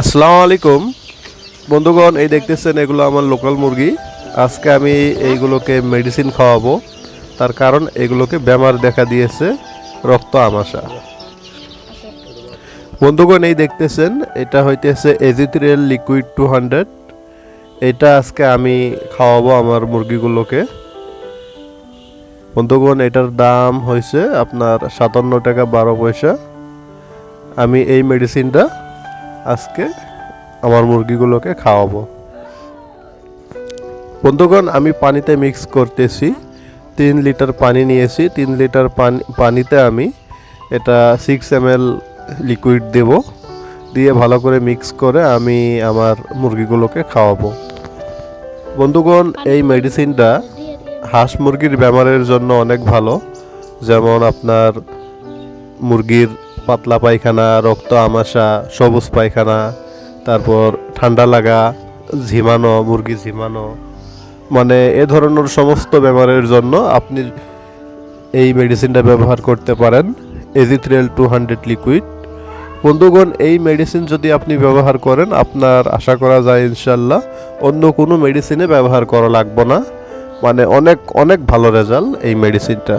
আসসালামু আলাইকুম। বন্ধুগণ, এই দেখতেছেন এগুলো আমার লোকাল মুরগি। আজকে আমি এইগুলোকে মেডিসিন খাওয়াবো। তার কারণ এগুলোকে বেমার দেখা দিয়েছে রক্ত আমাশা। বন্ধুগণ, এই দেখতেছেন, এটা হইতেছে এজিথ্রিয়াল লিকুইড টু হান্ড্রেড এটা আজকে আমি খাওয়াবো আমার মুরগিগুলোকে। বন্ধুগণ, এটার দাম হয়েছে আপনার সাতান্ন টাকা বারো পয়সা। আমি এই মেডিসিনটা আজকে আমার মুরগিগুলোকে খাওয়াবো। বন্ধুগণ, আমি পানিতে মিক্স করতেছি। তিন লিটার পানি নিয়েছি। তিন লিটার পানি, পানিতে আমি এটা সিক্স এম লিকুইড দেব। দিয়ে ভালো করে মিক্স করে আমি আমার মুরগিগুলোকে খাওয়াবো। বন্ধুগণ, এই মেডিসিনটা হাঁস মুরগির বেমারের জন্য অনেক ভালো। যেমন আপনার মুরগির পাতলা পায়খানা, রক্ত আমাশা, সবুজ পায়খানা, তারপর ঠান্ডা লাগা, ঝিমানো, মুরগি ঝিমানো। মানে এ ধরনের সমস্ত বেমারের জন্য আপনি এই মেডিসিনটা ব্যবহার করতে পারেন এজিথ্রিয়াল টু হান্ড্রেড লিকুইড বন্ধুগণ, এই মেডিসিন যদি আপনি ব্যবহার করেন, আপনার আশা করা যায় ইনশাল্লাহ অন্য কোনো মেডিসিনে ব্যবহার করা লাগবে না। মানে অনেক অনেক ভালো রেজাল্ট এই মেডিসিনটা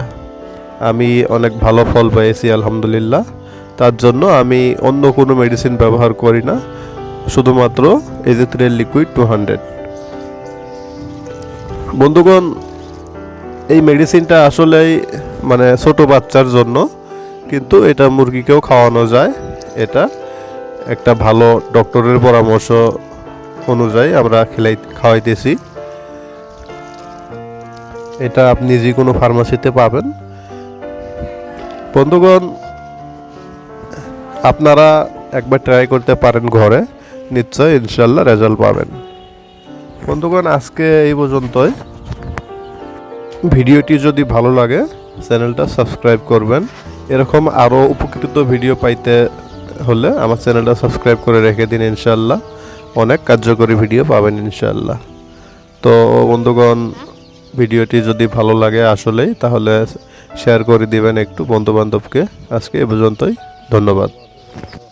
আমি অনেক ভালো ফল পেয়েছি, আলহামদুলিল্লাহ। তার জন্য আমি অন্য কোনো মেডিসিন ব্যবহার করি না। শুধুমাত্র এজিথ্রিয়াল লিকুইড টু হান্ড্রেড বন্ধুগণ, এই মেডিসিনটা আসলেই মানে ছোট বাচ্চার জন্য, কিন্তু এটা মুরগিকেও খাওয়ানো যায়। এটা একটা ভালো ডক্টরের পরামর্শ অনুযায়ী আমরা খেলাই, খাওয়াইতেছি। এটা আপনি যে কোনো ফার্মাসিতে পাবেন। বন্ধুগণ আপনারা একবার ট্রাই করতে পারেন ঘরে। নিশ্চয় ইনশাল্লাহ রেজাল্ট পাবেন। বন্ধুগণ, আজকে এই পর্যন্তই। ভিডিওটি যদি ভালো লাগে, চ্যানেলটা সাবস্ক্রাইব করবেন। এরকম আরও উপকৃত ভিডিও পাইতে হলে আমার চ্যানেলটা সাবস্ক্রাইব করে রেখে দিন ইনশাল্লাহ। অনেক কার্যকরী ভিডিও পাবেন ইনশাল্লাহ। তো বন্ধুগণ, ভিডিওটি যদি ভালো লাগে আসলেই, তাহলে শেয়ার করে দিবেন একটু বন্ধু বান্ধবকে আজকে এ পর্যন্তই। ধন্যবাদ। Oh.